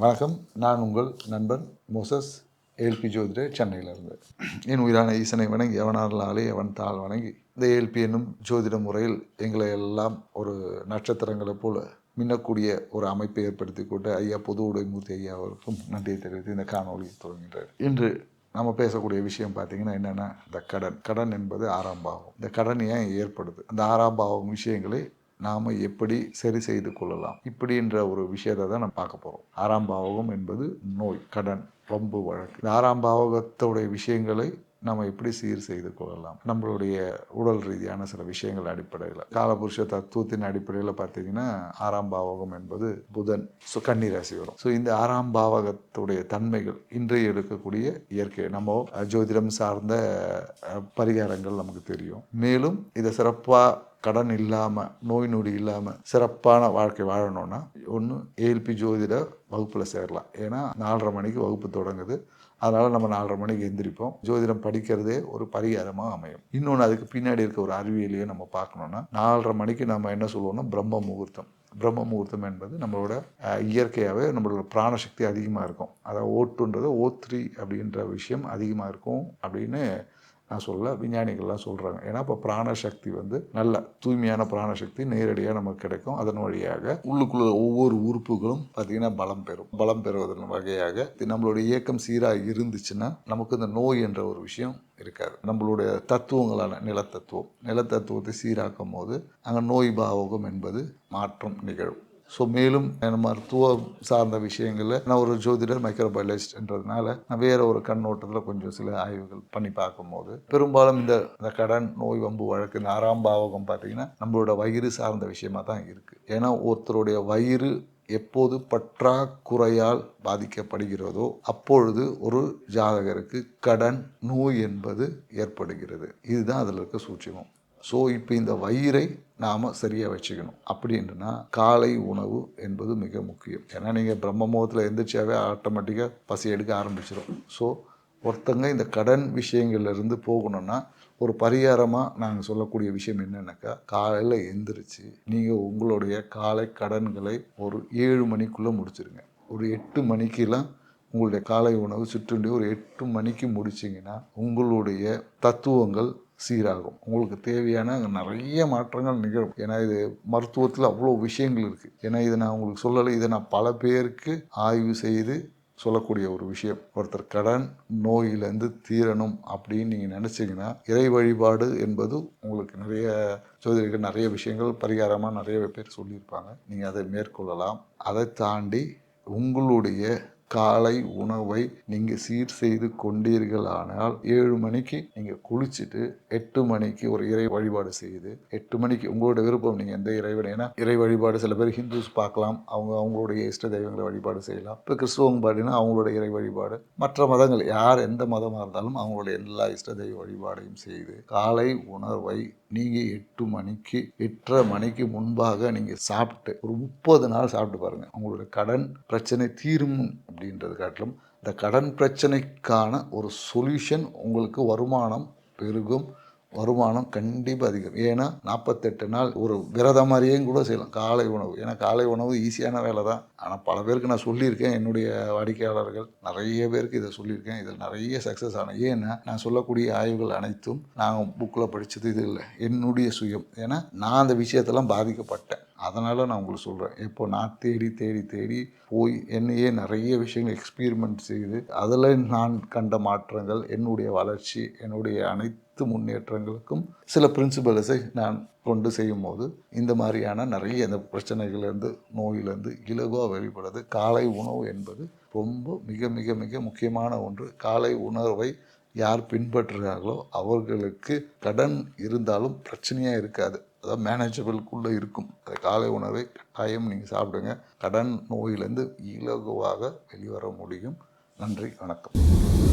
வணக்கம். நான் உங்கள் நண்பன் மோசஸ் ஏல்பி ஜோதிடர் சென்னையிலிருந்து. என் உயிரான ஈசனை வணங்கி எவனாலே அவன் தாள் வணங்கி இந்த ஏல்பி என்னும் ஜோதிட முறையில் எங்களை எல்லாம் ஒரு நட்சத்திரங்களைப் போல மின்னக்கூடிய ஒரு அமைப்பை ஏற்படுத்தி கொண்டு ஐயா பொது உடைமூர்த்தி ஐயா அவருக்கும் நன்றியை தெரிவித்து இந்த காணொலியை தொடங்குகிறார் இன்று நம்ம பேசக்கூடிய விஷயம் பார்த்தீங்கன்னா என்னென்னா இந்த கடன். கடன் என்பது ஆறாம் பாவம். இந்த கடன் ஏன் ஏற்படுது? அந்த ஆறாம் பாவம் விஷயங்களை நாம் எப்படி சரி செய்து கொள்ளலாம்? இப்படின்ற ஒரு விஷயத்தை தான் நம்ம பார்க்க போகிறோம் ஆறாம் பாவகம் என்பது நோய் கடன் வம்பு வழக்கு. இந்த ஆறாம் பாவகத்துடைய விஷயங்களை நம்ம எப்படி சீர் செய்து கொள்ளலாம்? நம்மளுடைய உடல் ரீதியான சில விஷயங்கள் அடிப்படையில். காலபுருஷ தத்துவத்தின் அடிப்படையில் பார்த்தீங்கன்னா ஆறாம் பாவகம் என்பது புதன் ஸோ கன்னிராசி வரும். ஸோ இந்த ஆறாம் பாவகத்துடைய தன்மைகள் இன்றைய எடுக்கக்கூடிய இயற்கை. நம்ம ஜோதிடம் சார்ந்த பரிகாரங்கள் நமக்கு தெரியும். மேலும் இதை சிறப்பாக கடன் இல்லாமல் நோய் நொடி இல்லாமல் சிறப்பான வாழ்க்கை வாழணும்னா ஒன்று ஏஎல்பி ஜோதிட வகுப்பில் சேரலாம். ஏன்னா நாலரை மணிக்கு வகுப்பு தொடங்குது. அதனால் நம்ம நாலரை மணிக்கு எந்திரிப்போம். ஜோதிடம் படிக்கிறதே ஒரு பரிகாரமாக அமையும். இன்னொன்று அதுக்கு பின்னாடி இருக்க ஒரு அறிவியலையும் நம்ம பார்க்கணுன்னா நாலரை மணிக்கு நம்ம என்ன சொல்லுவோம்னா பிரம்ம முகூர்த்தம். பிரம்ம முகூர்த்தம் என்பது நம்மளோட இயற்கையாகவே நம்மளோட பிராணசக்தி அதிகமாக இருக்கும். அதாவது ஓட்டுன்றது ஓ த்ரீ அப்படின்ற விஷயம் அதிகமாக இருக்கும் அப்படின்னு நான் சொல்ல விஞ்ஞானிகள்லாம் சொல்கிறாங்க ஏன்னா இப்போ பிராணசக்தி வந்து நல்ல தூய்மையான பிராணசக்தி நேரடியாக நமக்கு கிடைக்கும். அதன் வழியாக உள்ளுக்குள்ள ஒவ்வொரு உறுப்புகளும் பார்த்திங்கன்னா பலம் பெறும். பலம் பெறுவதன் வகையாக நம்மளுடைய இயக்கம் சீராக இருந்துச்சுன்னா நமக்கு இந்த நோய் என்ற ஒரு விஷயம் இருக்காது. நம்மளுடைய தத்துவங்களான நிலத்தத்துவம். நிலத்தத்துவத்தை சீராக்கும் போது அங்கே நோய் பாவகம் என்பது மாற்றம் நிகழும். ஸோ மேலும் என்ன மருத்துவம் சார்ந்த விஷயங்களில் நான் ஒரு ஜோதிடர் மைக்ரோபயாலஜிஸ்ட்ன்றதுனால நான் வேறு ஒரு கண்ணோட்டத்தில் கொஞ்சம் சில ஆய்வுகள் பண்ணி பார்க்கும்போது பெரும்பாலும் இந்த இந்த கடன் நோய் வம்பு வழக்கு இந்த ஆறாம் பாவகம் பார்த்திங்கன்னா நம்மளோட வயிறு சார்ந்த விஷயமாக தான் இருக்குது ஏன்னா ஒருத்தருடைய வயிறு எப்போது பற்றாக்குறையால் பாதிக்கப்படுகிறதோ அப்பொழுது ஒரு ஜாதகருக்கு கடன் நோய் என்பது ஏற்படுகிறது. இதுதான் அதில் இருக்க சூட்சமம். ஸோ இப்போ இந்த வயிறை நாம் சரியாக வச்சுக்கணும். அப்படின்னா காலை உணவு என்பது மிக முக்கியம். ஏன்னா நீங்கள் பிரம்ம முகத்தில் எந்திரிச்சாவே ஆட்டோமேட்டிக்காக பசி எடுக்க ஆரம்பிச்சிடும் ஸோ ஒருத்தங்க இந்த கடன் விஷயங்கள்லேருந்து போகணும்னா ஒரு பரிகாரமாக நாங்கள் சொல்லக்கூடிய விஷயம் என்னென்னாக்கா காலையில் எந்திரிச்சு நீங்கள் உங்களுடைய காலை கடன்களை ஒரு ஏழு மணிக்குள்ளே முடிச்சிருங்க. ஒரு எட்டு மணிக்கெல்லாம் உங்களுடைய காலை உணவு சிற்றுண்டி ஒரு எட்டு மணிக்கு முடிச்சிங்கன்னா உங்களுடைய தத்துவங்கள் சீராகும். உங்களுக்கு தேவையான அங்கே நிறைய மாற்றங்கள் நிகழும். ஏன்னா இது மருத்துவத்தில் அவ்வளோ விஷயங்கள் இருக்குது ஏன்னா இதை நான் உங்களுக்கு சொல்லலை. இதை நான் பல பேருக்கு ஆய்வு செய்து சொல்லக்கூடிய ஒரு விஷயம். ஒருத்தர் கடன் நோயிலேருந்து தீரணும் அப்படின்னு நீங்கள் நினச்சிங்கன்னா இறை வழிபாடு என்பது உங்களுக்கு நிறைய ஜோதிடர்கள் நிறைய விஷயங்கள் பரிகாரமாக நிறைய பேர் சொல்லியிருப்பாங்க. நீங்கள் அதை மேற்கொள்ளலாம். அதை தாண்டி உங்களுடைய காலை உணவை நீங்கள் சீர் செய்து கொண்டீர்களானால் ஏழு மணிக்கு நீங்கள் குளிச்சுட்டு எட்டு மணிக்கு ஒரு இறை வழிபாடு செய்து எட்டு மணிக்கு உங்களோட விருப்பம் நீங்கள் எந்த இறைவன்? ஏன்னா இறை வழிபாடு சில பேர் ஹிந்துஸ் பார்க்கலாம் அவங்க அவங்களுடைய இஷ்ட தெய்வங்களை வழிபாடு செய்யலாம். இப்போ கிறிஸ்துவங்க பார்த்தீங்கன்னா அவங்களோட இறை வழிபாடு. மற்ற மதங்கள் யார் எந்த மதமாக இருந்தாலும் அவங்களுடைய எல்லா இஷ்ட தெய்வ வழிபாடையும் செய்து காலை உணர்வை நீங்கள் எட்டு மணிக்கு எட்டரை மணிக்கு முன்பாக நீங்கள் சாப்பிட்டு ஒரு முப்பது நாள் சாப்பிட்டு பாருங்கள் உங்களுடைய கடன் பிரச்சனை தீரும் அப்படின்றது காட்டிலும் இந்த கடன் பிரச்சனைக்கான ஒரு சொல்யூஷன் உங்களுக்கு வருமானம் பெருகும். வருமானம் கண்டிப்பாக அதிகம். ஏன்னா நாற்பத்தெட்டு நாள் ஒரு விரதம் மாதிரியும் கூட செய்யலாம். காலை உணவு. ஏன்னா காலை உணவு ஈஸியான வேலை தான். ஆனால் பல பேருக்கு நான் சொல்லியிருக்கேன் என்னுடைய வாடிக்கையாளர்கள். நிறைய பேருக்கு இதை சொல்லியிருக்கேன். இதில் நிறைய சக்ஸஸ் ஆன. ஏன்னா நான் சொல்லக்கூடிய ஆய்வுகள் அனைத்தும் நான் புக்கில் படித்தது இது இல்லை. என்னுடைய சுயம். ஏன்னா நான் அந்த விஷயத்தெல்லாம் பாதிக்கப்பட்டேன். அதனால் நான் உங்களுக்கு சொல்கிறேன் இப்போ நான் தேடி தேடி தேடி போய் என்னையே நிறைய விஷயங்கள் எக்ஸ்பீரிமெண்ட் செய்து அதில் நான் கண்ட மாற்றங்கள் என்னுடைய வளர்ச்சி என்னுடைய அனைத்து முன்னேற்றங்களுக்கும் சில பிரின்சிபல்ஸை நான் கொண்டு செய்யும் போது இந்த மாதிரியான நிறைய இந்த பிரச்சனைகள்லேருந்து நோயிலேருந்து இலகுவாக வெளிப்படுது காலை உணவு என்பது ரொம்ப மிக மிக மிக முக்கியமான ஒன்று. காலை உணர்வை யார் பின்பற்றுகிறார்களோ அவர்களுக்கு கடன் இருந்தாலும் பிரச்சனையாக இருக்காது. அதாவது மேனேஜபிள்குள்ளே இருக்கும். அந்த காலை உணவை கட்டாயம் நீங்கள் சாப்பிடுங்க. கடன் நோயிலேருந்து இலகுவாக வெளிவர முடியும். நன்றி வணக்கம்.